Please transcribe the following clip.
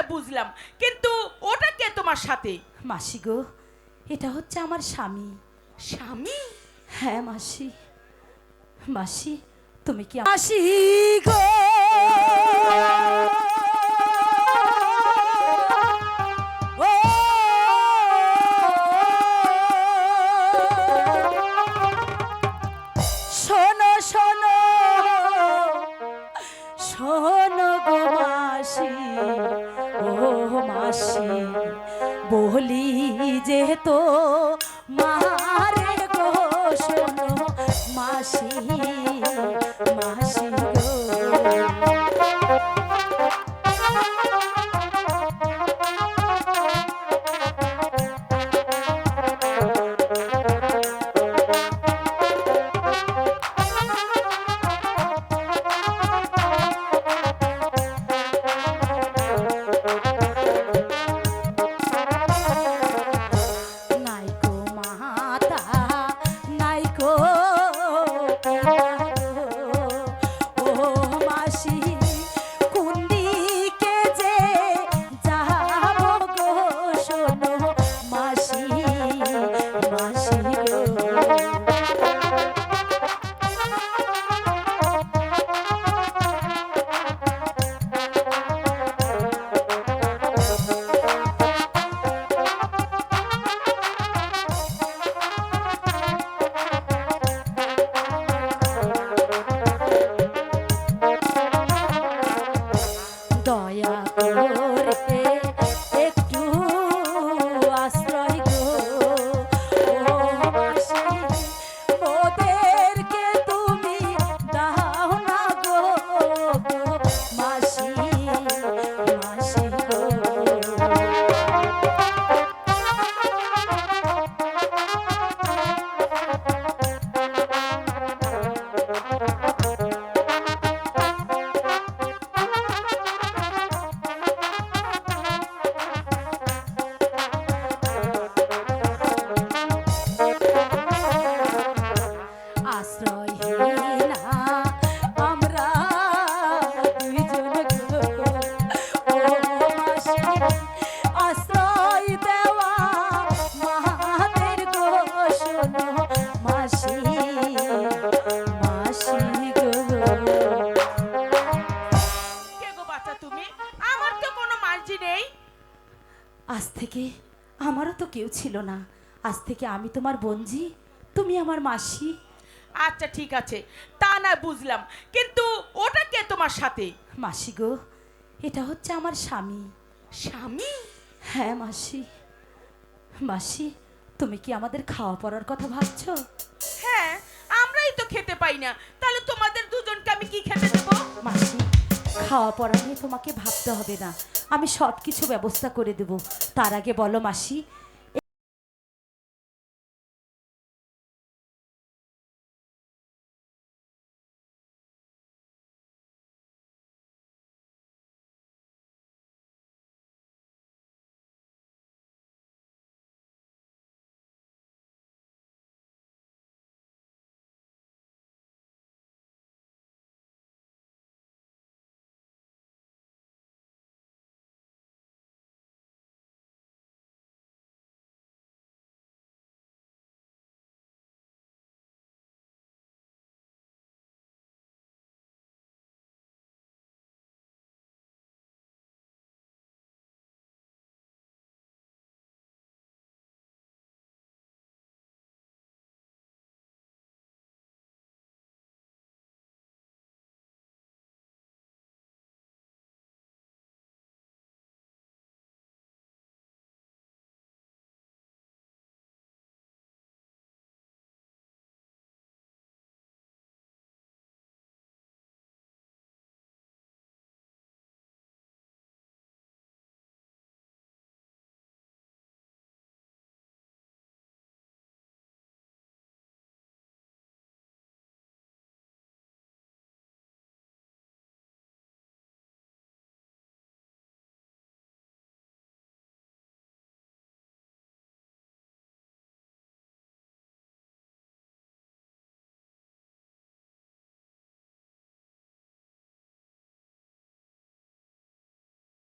নয় বুঝলাম। কিন্তু ওটা কে তোমার সাথে? মাসি গো এটা হচ্ছে আমার স্বামী। স্বামী? হ্যাঁ মাসি। মাসি তুমি কি মাসি গো! শোনো গো মাসি। ও মাসি। বলি যে তো মারে গো শোনো মাসি। থেকে আমারও তো কেউ ছিল না। আজ থেকে আমি তোমার বঞ্জি তুমি আমার মাসি। আচ্ছা ঠিক আছে। তা না বুঝলাম। কিন্তু ওটা কে তোমার সাথে? মাসি গো এটা হচ্ছে আমার স্বামী। স্বামী? হ্যাঁ মাসি। মাসি তুমি কি আমাদের খাওয়া পড়ার কথা ভাবছ? হ্যাঁ আমরাই তো খেতে পাই না। তাহলে তোমাদের দুজনকে আমি কি খেতে দেবো? মাসি খাওয়া পড়া নিয়ে তোমাকে ভাবতে হবে না। আমি সব কিছু ব্যবস্থা করে দেব। তার আগে বলো মাসি